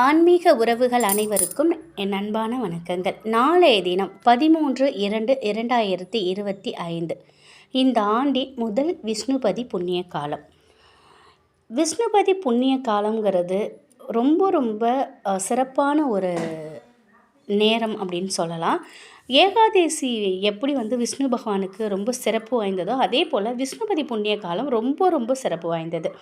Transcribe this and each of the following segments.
ஆன்மீக உறவுகள் அனைவருக்கும் என் அன்பான வணக்கங்கள். நாளைய தினம் பதிமூன்று இரண்டு இரண்டாயிரத்தி இருபத்தி ஐந்து. இந்த ஆண்டின் முதல் விஷ்ணுபதி புண்ணிய காலம். விஷ்ணுபதி புண்ணிய காலங்கிறது ரொம்ப ரொம்ப சிறப்பான ஒரு நேரம் அப்படின்னு சொல்லலாம். ஏகாதேசி எப்படி வந்து விஷ்ணு பகவானுக்கு ரொம்ப சிறப்பு வாய்ந்ததோ அதே போல் விஷ்ணுபதி புண்ணிய காலம் ரொம்ப ரொம்ப சிறப்பு வாய்ந்தது.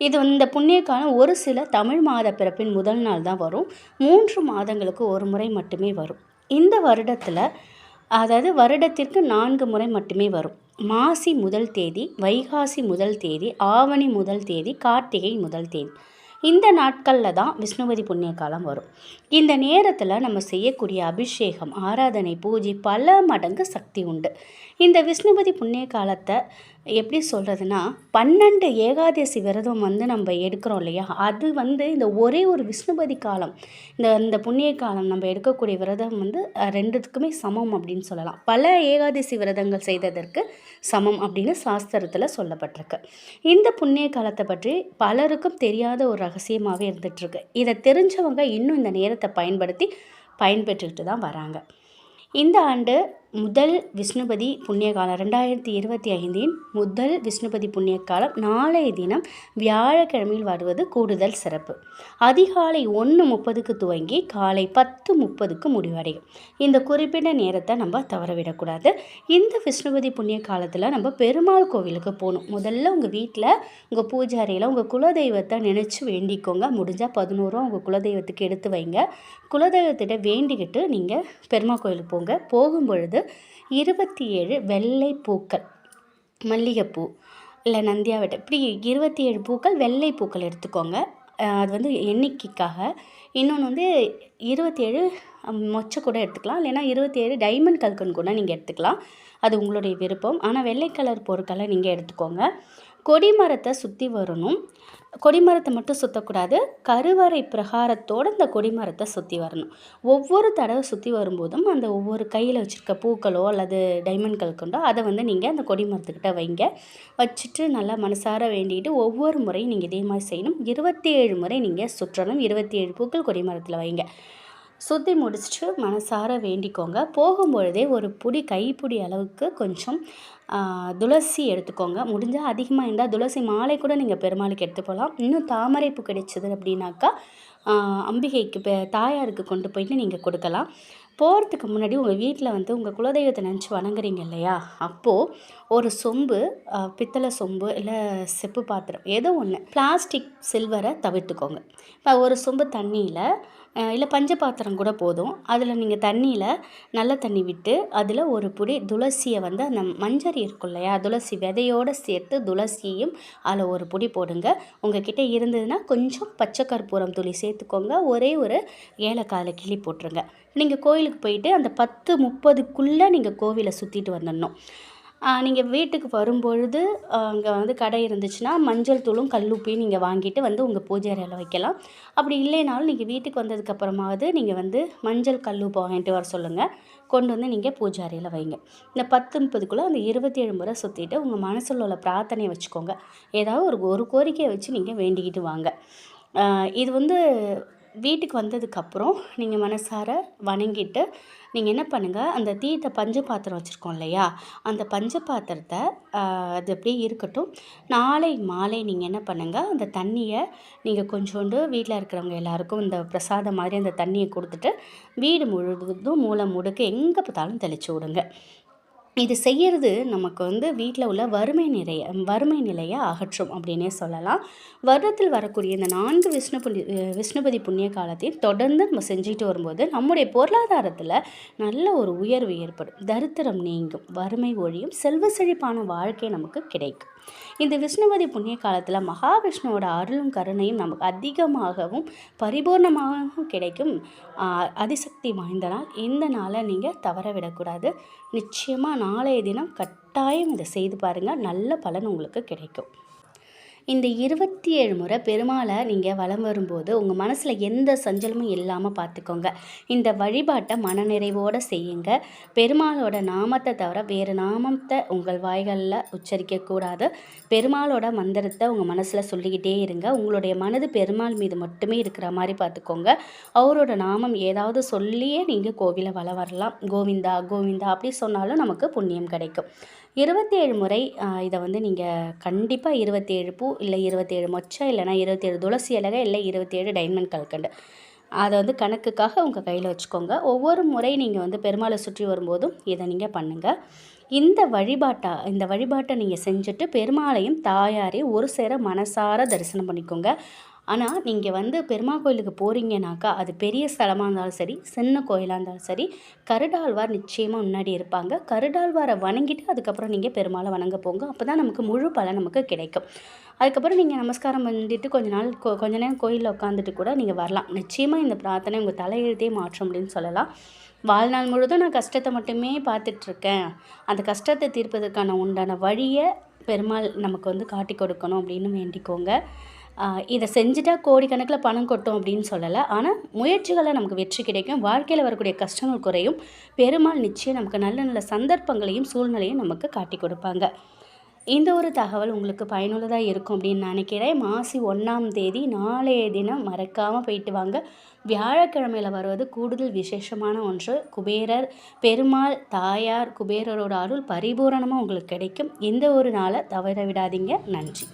இது இந்த புண்ணிய காலம் ஒரு சில தமிழ் மாத பிறப்பின் முதல் நாள் தான் வரும். மூன்று மாதங்களுக்கு ஒரு முறை மட்டுமே வரும். இந்த வருடத்தில் அதாவது வருடத்திற்கு நான்கு முறை மட்டுமே வரும். மாசி முதல் தேதி வைகாசி முதல் தேதி ஆவணி முதல் தேதி கார்த்திகை முதல் தேதி. இந்த நாட்களில் தான் விஷ்ணுபதி புண்ணிய காலம் வரும். இந்த நேரத்தில் நம்ம செய்யக்கூடிய அபிஷேகம் ஆராதனை பூஜை பல மடங்கு சக்தி உண்டு. இந்த விஷ்ணுபதி புண்ணிய காலத்தை எப்படி சொல்கிறதுனா பன்னெண்டு ஏகாதசி விரதம் வந்து நம்ம எடுக்கிறோம் இல்லையா? அது வந்து இந்த ஒரே ஒரு விஷ்ணுபதி காலம் இந்த இந்த புண்ணிய காலம் நம்ம எடுக்கக்கூடிய விரதம் வந்து ரெண்டுத்துக்குமே சமம் அப்படின்னு சொல்லலாம். பல ஏகாதசி விரதங்கள் செய்ததற்கு சமம் அப்படின்னு சாஸ்திரத்தில் சொல்லப்பட்டிருக்கு. இந்த புண்ணிய காலத்தை பற்றி பலருக்கும் தெரியாத ஒரு ரகசியமாகவே இருந்துகிட்ருக்கு. இதை தெரிஞ்சவங்க இன்னும் இந்த நேரத்தை பயன்படுத்தி பயன்பெற்றுக்கிட்டு தான் வராங்க. இந்த ஆண்டு முதல் விஷ்ணுபதி புண்ணிய காலம் ரெண்டாயிரத்தி இருபத்தி ஐந்தின் முதல் விஷ்ணுபதி புண்ணிய காலம் நாளைய தினம் வியாழக்கிழமையில் வருவது கூடுதல் சிறப்பு. அதிகாலை ஒன்று முப்பதுக்கு துவங்கி காலை பத்து முப்பதுக்கு முடிவடையும். இந்த குறிப்பிட்ட நேரத்தை நம்ம தவறவிடக்கூடாது. இந்த விஷ்ணுபதி புண்ணிய காலத்தில் நம்ம பெருமாள் கோவிலுக்கு போகணும். முதல்ல உங்கள் வீட்டில் உங்கள் பூஜாரியில் உங்கள் குலதெய்வத்தை நினச்சி வேண்டிக்கோங்க. முடிஞ்சால் பதினோரும் உங்கள் குலதெய்வத்துக்கு எடுத்து வைங்க. குலதெய்வத்திட்ட வேண்டிக்கிட்டு நீங்கள் பெருமாள் கோயிலுக்கு போங்க. போகும்பொழுது இருபத்தி ஏழு வெள்ளை பூக்கள் மல்லிகைப்பூ இல்லை நந்தியாவட்டை இப்படி இருபத்தி ஏழு பூக்கள் வெள்ளை பூக்கள் எடுத்துக்கோங்க அது வந்து எண்ணிக்கைக்காக. இன்னொன்று வந்து இருபத்தி ஏழு மொச்சை கூட எடுத்துக்கலாம். இல்லைன்னா இருபத்தி ஏழு டைமண்ட் கல்கன் கூட நீங்கள் எடுத்துக்கலாம். அது உங்களுடைய விருப்பம். ஆனால் வெள்ளை கலர் பொருட்களை நீங்கள் எடுத்துக்கோங்க. கொடிமரத்தை சுற்றி வரணும். கொடிமரத்தை மட்டும் சுற்றக்கூடாது கருவறை பிரகாரத்தோடு இந்த கொடிமரத்தை சுற்றி வரணும். ஒவ்வொரு தடவை சுற்றி வரும்போதும் அந்த ஒவ்வொரு கையில் வச்சுருக்க பூக்களோ அல்லது டைமண்ட் கல்கண்டோ அதை வந்து நீங்கள் அந்த கொடிமரத்துக்கிட்ட வைங்க. வச்சுட்டு நல்லா மனசார வேண்டிட்டு ஒவ்வொரு முறையும் நீங்கள் இதே மாதிரி செய்யணும். இருபத்தி ஏழு முறை நீங்கள் சுற்றணும். இருபத்தி ஏழு பூக்கள் கொடிமரத்தில் வைங்க. சுற்றி முடிச்சுட்டு மனசார வேண்டிக்கோங்க. போகும்பொழுதே ஒரு புடி கைப்பிடி அளவுக்கு கொஞ்சம் துளசி எடுத்துக்கோங்க. முடிஞ்சால் அதிகமாக இருந்தால் துளசி மாலை கூட நீங்கள் பெருமாளுக்கு எடுத்து போகலாம் இன்னும் தாமரைப்பூ கிடைச்சது அப்படின்னாக்கா அம்பிகைக்கு தாயாருக்கு கொண்டு போயிட்டு நீங்கள் கொடுக்கலாம். போகிறதுக்கு முன்னாடி உங்கள் வீட்டில் வந்து உங்கள் குலதெய்வத்தை நினச்சி வணங்குறீங்க இல்லையா? அப்போது ஒரு சொம்பு பித்தளை சொம்பு இல்லை செப்பு பாத்திரம் ஏதோ ஒன்று பிளாஸ்டிக் சில்வரை தவிர்த்துக்கோங்க. இப்போ ஒரு சொம்பு தண்ணியில் இல்லை பஞ்ச பாத்திரம் கூட போதும். அதில் நீங்கள் தண்ணியில் நல்ல தண்ணி விட்டு அதில் ஒரு புடி துளசியை வந்து அந்த மஞ்சரி இருக்கும் இல்லையா துளசி விதையோடு சேர்த்து துளசியும் அதில் ஒரு புடி போடுங்க. உங்ககிட்ட இருந்ததுன்னா கொஞ்சம் பச்சை கற்பூரம் துளி சேர்த்துக்கோங்க. ஒரே ஒரு ஏலக்காயில் கிளி போட்டுருங்க. நீங்கள் கோயிலுக்கு போயிட்டு அந்த பத்து முப்பதுக்குள்ளே நீங்கள் கோவிலை சுற்றிட்டு வந்துடணும். நீங்கள் வீட்டுக்கு வரும்பொழுது அங்கே வந்து கடை இருந்துச்சுன்னா மஞ்சள் தூளும் கல்லுப்பையும் நீங்கள் வாங்கிட்டு வந்து உங்கள் பூஜை அறையில் வைக்கலாம். அப்படி இல்லைனாலும் நீங்கள் வீட்டுக்கு வந்ததுக்கப்புறமாவது நீங்கள் வந்து மஞ்சள் கல்லுப்பை வாங்கிட்டு வர சொல்லுங்கள் கொண்டு வந்து நீங்கள் பூஜை அறையில் வைங்க. இந்த பத்து முப்பதுக்குள்ளே அந்த இருபத்தி ஏழு முறை சுற்றிட்டு உங்கள் மனசில் உள்ள பிரார்த்தனையை வச்சுக்கோங்க. ஏதாவது ஒரு ஒரு கோரிக்கையை வச்சு நீங்கள் வேண்டிக்கிட்டு வாங்க. இது வந்து வீட்டுக்கு வந்ததுக்கப்புறம் நீங்கள் மனசார வணங்கிட்டு நீங்கள் என்ன பண்ணுங்கள் அந்த தீர்த்த பஞ்ச பாத்திரம் வச்சுருக்கோம் இல்லையா? அந்த பஞ்ச பாத்திரத்தை அது அப்படியே இருக்கட்டும். நாளை மாலை நீங்கள் என்ன பண்ணுங்கள் அந்த தண்ணியை நீங்கள் கொஞ்சோண்டு வீட்டில் இருக்கிறவங்க எல்லாருக்கும் இந்த பிரசாதம் மாதிரி அந்த தண்ணியை கொடுத்துட்டு வீடு முழுவதும் மூளை முடுக்க எங்கே பார்த்தாலும் தெளிச்சு விடுங்க. இது செய்யறது நமக்கு வந்து வீட்டில் உள்ள வறுமை நிறைய வறுமை நிலையை அகற்றும் அப்படின்னே சொல்லலாம். வருடத்தில் வரக்கூடிய இந்த நான்கு விஷ்ணு விஷ்ணுபதி விஷ்ணுபதி புண்ணிய காலத்தையும் தொடர்ந்து நம்ம செஞ்சுட்டு வரும்போது நம்முடைய பொருளாதாரத்தில் நல்ல ஒரு உயர்வு ஏற்படும். தரித்திரம் நீங்கும். வறுமை ஒழியும். செல்வ செழிப்பான வாழ்க்கை நமக்கு கிடைக்கும். இந்த விஷ்ணுபதி புண்ணிய காலத்தில் மகாவிஷ்ணுவோட அருளும் கருணையும் நமக்கு அதிகமாகவும் பரிபூர்ணமாகவும் கிடைக்கும். அதிசக்தி வாய்ந்த நாள். இந்த நாளை நீங்கள் தவற விடக்கூடாது. நிச்சயமாக நாளைய தினம் கட்டாயம் இதை செய்து பாருங்கள் நல்ல பலன் உங்களுக்கு கிடைக்கும். இந்த இருபத்தி ஏழு முறை பெருமாளை நீங்கள் வலம் வரும்போது உங்கள் மனசில் எந்த சஞ்சலமும் இல்லாமல் பார்த்துக்கோங்க இந்த வழிபாட்டை மனநிறைவோடு செய்யுங்க. பெருமாளோட நாமத்தை தவிர வேறு நாமத்தை உங்கள் வாய்களில் உச்சரிக்கக்கூடாது பெருமாளோட மந்திரத்தை உங்கள் மனசில் சொல்லிக்கிட்டே இருங்க. உங்களுடைய மனது பெருமாள் மீது மட்டுமே இருக்கிற மாதிரி பார்த்துக்கோங்க அவரோட நாமம் ஏதாவது சொல்லியே நீங்கள் கோவிலை வள வரலாம். கோவிந்தா கோவிந்தா அப்படி சொன்னாலும் நமக்கு புண்ணியம் கிடைக்கும். இருபத்தி ஏழு முறை இதை வந்து நீங்கள் கண்டிப்பாக இருபத்தேழு பூ இல்லை இருபத்தேழு மொச்சா இல்லைனா இருபத்தேழு துளசி இலகை இல்லை இருபத்தேழு டைமண்ட் கல்கண்டு. அதை வந்து கணக்குக்காக உங்கள் கையில் வச்சுக்கோங்க. ஒவ்வொரு முறை நீங்கள் வந்து பெருமாளை சுற்றி வரும்போதும் இதை நீங்கள் பண்ணுங்கள் இந்த வழிபாட்டை இந்த வழிபாட்டை நீங்கள் செஞ்சுட்டு பெருமாளையும் தாயாரையும் ஒரு சேர மனசார தரிசனம் பண்ணிக்கோங்க. ஆனால் நீங்கள் வந்து பெருமாள் கோயிலுக்கு போகிறீங்கனாக்கா அது பெரிய ஸ்தலமாக இருந்தாலும் சரி சின்ன கோயிலாக இருந்தாலும் சரி கருடாழ்வார் நிச்சயமாக முன்னாடி இருப்பாங்க. கருடாழ்வாரை வணங்கிட்டு அதுக்கப்புறம் நீங்கள் பெருமாளை வணங்க போங்க. அப்போ தான் நமக்கு முழு பலன் நமக்கு கிடைக்கும். அதுக்கப்புறம் நீங்கள் நமஸ்காரம் பண்ணிட்டு கொஞ்ச நாள் கொ கொஞ்ச நேரம் கோயிலில் உட்காந்துட்டு கூட நீங்கள் வரலாம். நிச்சயமாக இந்த பிரார்த்தனை உங்கள் தலையெழுத்தே மாற்றும் அப்படின்னு சொல்லலாம். வாழ்நாள் முழுதும் நான் கஷ்டத்தை மட்டுமே பார்த்துட்ருக்கேன். அந்த கஷ்டத்தை தீர்ப்பதற்கான உண்டான வழியை பெருமாள் நமக்கு வந்து காட்டி கொடுக்கணும் அப்படின்னு வேண்டிக்கோங்க. இதை செஞ்சுட்டா கோடிக்கணக்கில் பணம் கொட்டும் அப்படின்னு சொல்லலை. ஆனால் முயற்சிகளில் நமக்கு வெற்றி கிடைக்கும். வாழ்க்கையில் வரக்கூடிய கஷ்டங்கள் குறையும். பெருமாள் நிச்சயம் நமக்கு நல்ல நல்ல சந்தர்ப்பங்களையும் சூழ்நிலையும் நமக்கு காட்டி கொடுப்பாங்க. இந்த ஒரு தகவல் உங்களுக்கு பயனுள்ளதாக இருக்கும் அப்படின்னு நினைக்கிறேன். மாசி ஒன்றாம் தேதி நாளைய தினம் மறக்காமல் போயிட்டு வாங்க. வியாழக்கிழமையில் வருவது கூடுதல் விசேஷமான ஒன்று. குபேரர் பெருமாள் தாயார் குபேரரோட அருள் பரிபூரணமாக உங்களுக்கு கிடைக்கும். இந்த ஒரு நாளை தவற விடாதீங்க. நன்றி.